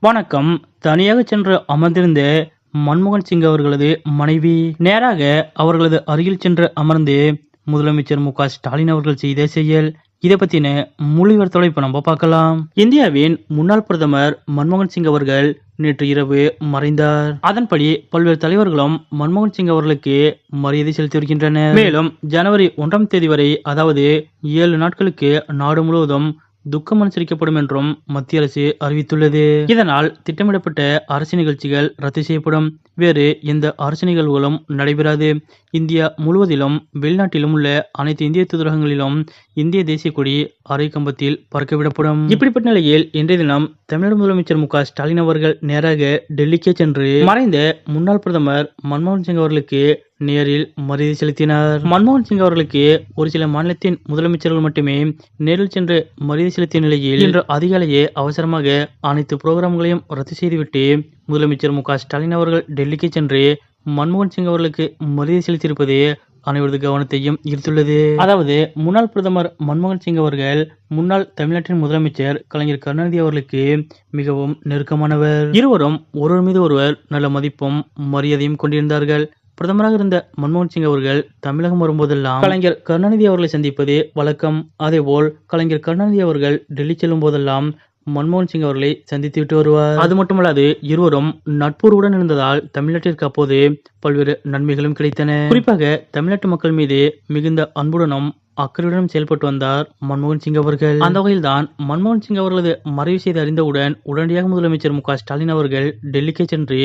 வணக்கம். தனியாக சென்று அமர்ந்திருந்த மன்மோகன் சிங் அவர்களது மனைவி. நேராக அவர்களது அருகில் சென்று அமர்ந்து முதலமைச்சர் மு ஸ்டாலின் அவர்கள் செய்த செயல். இதை பத்தின முழுவர் தொலைப்பு இப்ப நம்ம பார்க்கலாம். இந்தியாவின் முன்னாள் பிரதமர் மன்மோகன் சிங் அவர்கள் நேற்று இரவு மறைந்தார். அதன்படி பல்வேறு தலைவர்களும் மன்மோகன் சிங் அவர்களுக்கு மரியாதை செலுத்தி வருகின்றனர். மேலும் ஜனவரி ஒன்றாம் தேதி வரை அதாவது ஏழு நாட்களுக்கு நாடு முழுவதும் துக்கம் அனுசரிக்கப்படும் என்றும் மத்திய அரசு அறிவித்துள்ளது. இதனால் திட்டமிடப்பட்ட அரசு நிகழ்ச்சிகள் ரத்து செய்யப்படும். வேறு எந்த அரசு நிகழ்வுகளும் நடைபெறாது. இந்தியா முழுவதிலும் வெளிநாட்டிலும் உள்ள அனைத்து இந்திய தூதரகங்களிலும் இந்திய தேசிய கொடி அரை கம்பத்தில் பறக்கவிடப்படும். இப்படிப்பட்ட நிலையில் இன்றைய தினம் தமிழ்நாடு முதலமைச்சர் மு க ஸ்டாலின் அவர்கள் நேராக டெல்லிக்கே சென்று மறைந்த முன்னாள் பிரதமர் மன்மோகன் சிங் அவர்களுக்கு நேரில் மரியாதை செலுத்தினார். மன்மோகன் சிங் அவர்களுக்கு ஒரு சில மாநிலத்தின் முதலமைச்சர்கள் மட்டுமே நேரில் சென்று மரியாதை செலுத்திய நிலையில் இன்று அதிகாலையே அவசரமாக அனைத்து புரோகிராம்களையும் ரத்து செய்துவிட்டு முதலமைச்சர் மு ஸ்டாலின் அவர்கள் டெல்லிக்கு சென்று மன்மோகன் சிங் அவர்களுக்கு மரியாதை செலுத்தியிருப்பது அனைவரது கவனத்தையும் ஈர்த்துள்ளது. அதாவது முன்னாள் பிரதமர் மன்மோகன் சிங் அவர்கள் முன்னாள் தமிழ்நாட்டின் முதலமைச்சர் கலைஞர் கருணாநிதி அவர்களுக்கு மிகவும் நெருக்கமானவர். இருவரும் ஒருவர் மீது ஒருவர் நல்ல மதிப்பும் மரியாதையும் கொண்டிருந்தார்கள். பிரதமராக இருந்த மன்மோகன் சிங் அவர்கள் தமிழகம் வரும்போதெல்லாம் கலைஞர் கருணாநிதி அவர்களை சந்திப்பது வழக்கம். அதேபோல் கலைஞர் கருணாநிதி அவர்கள் டெல்லி செல்லும் போதெல்லாம் மன்மோகன் சிங் அவர்களை சந்தித்து விட்டு வருவார். அது மட்டுமல்லாது இருவரும் நட்புறவுடன் இருந்ததால் தமிழ்நாட்டிற்கு அப்போது பல்வேறு நன்மைகளும் கிடைத்தன. குறிப்பாக தமிழ்நாட்டு மக்கள் மீது மிகுந்த அன்புடனும் அக்கறையுடன் செயல்பட்டு வந்தார் மன்மோகன் சிங் அவர்கள். அந்த வகையில் தான் மன்மோகன் சிங் அவர்களது மறைவு செய்து அறிந்தவுடன் உடனடியாக முதலமைச்சர் மு ஸ்டாலின் அவர்கள் டெல்லிக்கு சென்று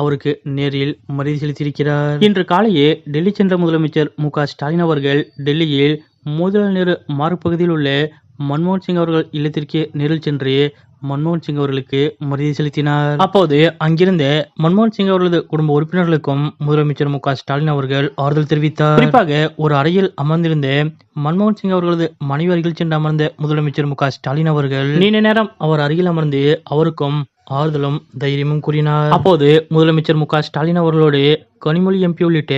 அவருக்கு நேரில் மரியாதை செலுத்தியிருக்கிறார். இன்று காலையே டெல்லி சென்ற முதலமைச்சர் மு ஸ்டாலின் அவர்கள் டெல்லியில் மோதிலால் நேரு மாறுபகுதியில் உள்ள மன்மோகன் சிங் அவர்கள் இல்லத்திற்கு நேரில் சென்று மன்மோகன் சிங் அவர்களுக்கு மரியாதை செலுத்தினார். அப்போது அங்கிருந்த மன்மோகன் சிங் அவர்களது குடும்ப உறுப்பினர்களுக்கும் முதலமைச்சர் மு ஸ்டாலின் அவர்கள் ஆறுதல் தெரிவித்தார். குறிப்பாக ஒரு அறையில் அமர்ந்திருந்த மன்மோகன் சிங் அவர்களது மனைவி அருகில் சென்று அமர்ந்த முதலமைச்சர் மு ஸ்டாலின் அவர்கள் நீண்ட நேரம் அவர் அருகில் அமர்ந்து அவருக்கும் ஆறுதலும் தைரியமும் கூறினார். அப்போது முதலமைச்சர் மு க ஸ்டாலின் அவர்களோடு கனிமொழி எம்பி உள்ளிட்ட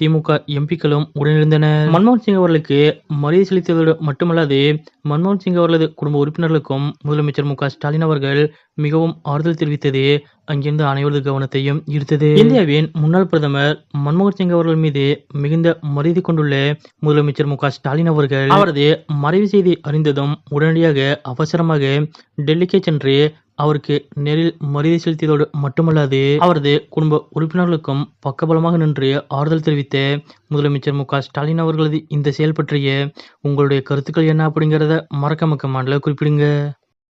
திமுக எம்பிக்களும் உடனிருந்தனர். மன்மோகன் சிங் அவர்களுக்கு மரியாதை செலுத்தியதோடு மட்டுமல்லாது மன்மோகன் சிங் அவர்களது குடும்ப உறுப்பினர்களுக்கும் முதலமைச்சர் மு க ஸ்டாலின் அவர்கள் மிகவும் ஆறுதல் தெரிவித்தது. அங்கிருந்த அனைவரது கவனத்தையும் ஈர்த்தது. இந்தியாவின் முன்னாள் பிரதமர் மன்மோகன் சிங் அவர்கள் மீது மிகுந்த மரியாதை கொண்டுள்ள முதலமைச்சர் மு க ஸ்டாலின் அவர்கள் அவரது மறைவு செய்தி அறிந்ததும் உடனடியாக அவசரமாக டெல்லிக்கு சென்று அவருக்கு நேரில் மரியாதை செலுத்தியதோடு மட்டுமல்லாது அவரது குடும்ப உறுப்பினர்களுக்கும் பக்கபலமாக நின்று ஆறுதல் தெரிவித்த முதலமைச்சர் மு ஸ்டாலின் அவர்களது இந்த செயல் பற்றிய உங்களுடைய கருத்துக்கள் என்ன அப்படிங்கிறத மறக்காம கமெண்ட்ல குறிப்பிடுங்க.